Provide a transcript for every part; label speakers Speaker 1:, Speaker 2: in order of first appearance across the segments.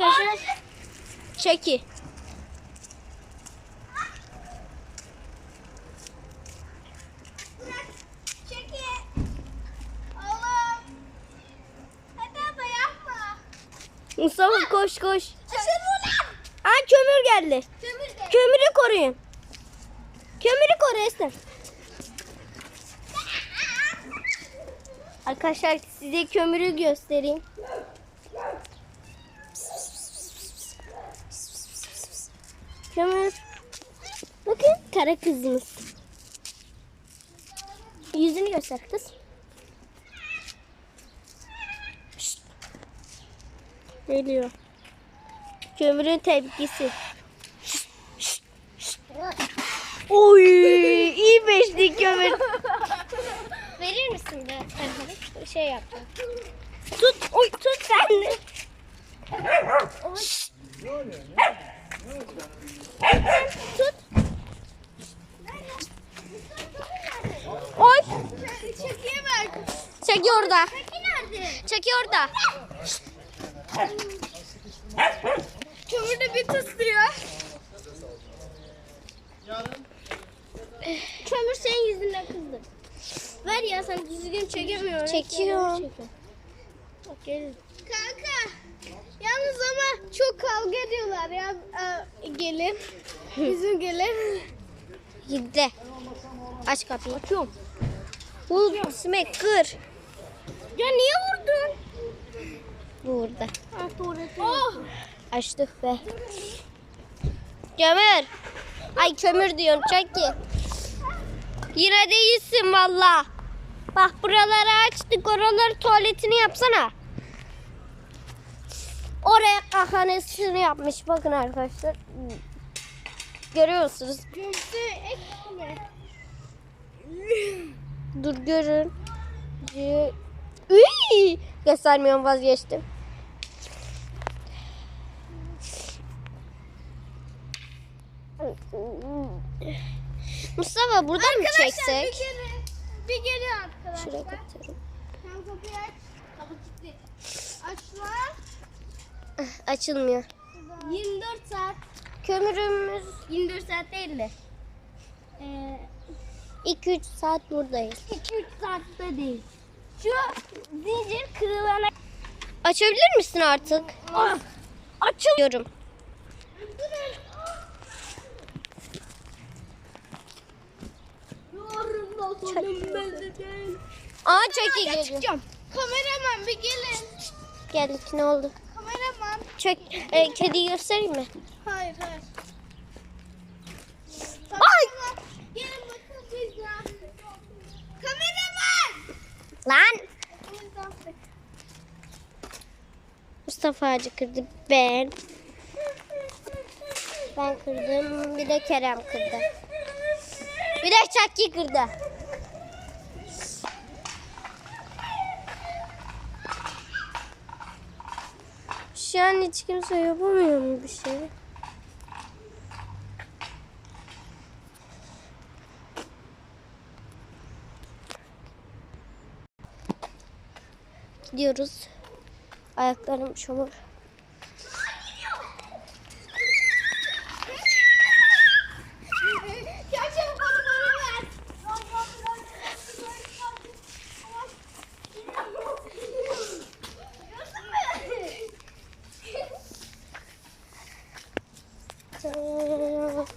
Speaker 1: arkadaşlar. Çeki. Mustafa koş koş.
Speaker 2: Ulan.
Speaker 1: Aa kömür geldi.
Speaker 2: Kömür de.
Speaker 1: Kömürü koruyun. Kömürü koru Ester. Arkadaşlar size kömürü göstereyim. Kömür. Bakın kara kızımız. Yüzünü göster kız. Şşt. Geliyor. Kömürün tepkisi. Oy, iyi beşlik kömür. Verir misin be? Şey yapacağım. Tut, oy tut sen de. Tut. Oy.
Speaker 2: Çekiye bak.
Speaker 1: Çeki orada.
Speaker 2: Çeki nerede?
Speaker 1: Çeki orada.
Speaker 2: Kömür de bir tıslıyor.
Speaker 1: Kömür senin yüzünden kızdı.
Speaker 2: Ver ya sen düzgün çekemiyorum.
Speaker 1: Çekiyorum.
Speaker 2: Bak gelin. Kanka. Yalnız ama çok kavga ediyorlar ya. Aa, gelin. Bizim gelin.
Speaker 1: Gide. Aç kapıyı. Açıyorum. Vur, smek, kır.
Speaker 2: Ya niye vurdun?
Speaker 1: Burada.
Speaker 2: Ah. Oh.
Speaker 1: Açtık be. Kömür. Ay kömür diyorum Çeki. Yine de iyisin valla. Bak buraları açtık. Oraları tuvaletini yapsana. Oraya kahanesini yapmış. Bakın arkadaşlar. Görüyorsunuz. Dur görün. Üy! Göstermiyorum vazgeçtim. Mustafa buradan mı
Speaker 2: Arkadaşlar
Speaker 1: çeksek?
Speaker 2: bir geliyor. Bir geliyor arkadaşlar.
Speaker 1: Şuraya kapatıyorum.
Speaker 2: Sen kapıyı aç. Kapı kilitli. Aç lan.
Speaker 1: Açılmıyor.
Speaker 2: 24 saat.
Speaker 1: Kömürümüz
Speaker 2: 24 saat değil de. Ee,
Speaker 1: 2-3 saat buradayız.
Speaker 2: 2-3 saatte değil. Şu zincir kırılana
Speaker 1: Açabilir misin artık? Açılıyorum. Aa çeki geliyor.
Speaker 2: Çıkacağım. Kameraman bir gelin.
Speaker 1: Geldik ne oldu?
Speaker 2: Kameraman.
Speaker 1: Çek, e, kediyi göstereyim mi?
Speaker 2: Hayır hayır.
Speaker 1: Ay!
Speaker 2: Gelin bakın biz. Kameraman.
Speaker 1: Lan! Mustafa ağacı kırdı. Ben. Ben kırdım. Bir de Kerem kırdı. Bir de Çaki kırdı. Şu an hiç kimse yapamıyor mu bir şey? Gidiyoruz. Ayaklarım çamur.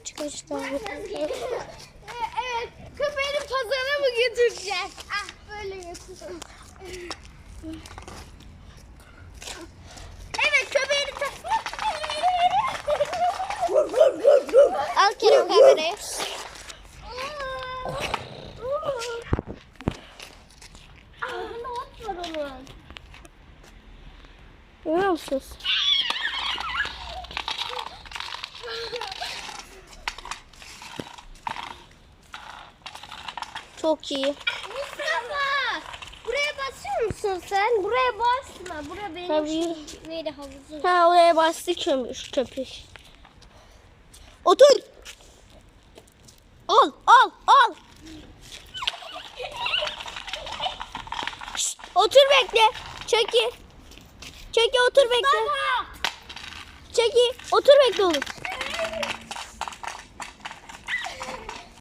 Speaker 1: Çıkışta.
Speaker 2: evet. Köpeğini pazara mı götüreceğiz? Ah böyle götüreceğiz. Evet köpeğini ta-
Speaker 1: Al Kerem kamerayı. Görüyor musunuz? Çok iyi.
Speaker 2: Basıyor musun sen? Buraya basma. Buraya benim
Speaker 1: Tabii.
Speaker 2: şey- neydi havuzum.
Speaker 1: Ha oraya bastı kömür köpük. Otur. Al al al. Şşt, otur bekle. Çeki. Çeki otur bekle.
Speaker 2: Mustafa!
Speaker 1: Çeki otur bekle oğlum.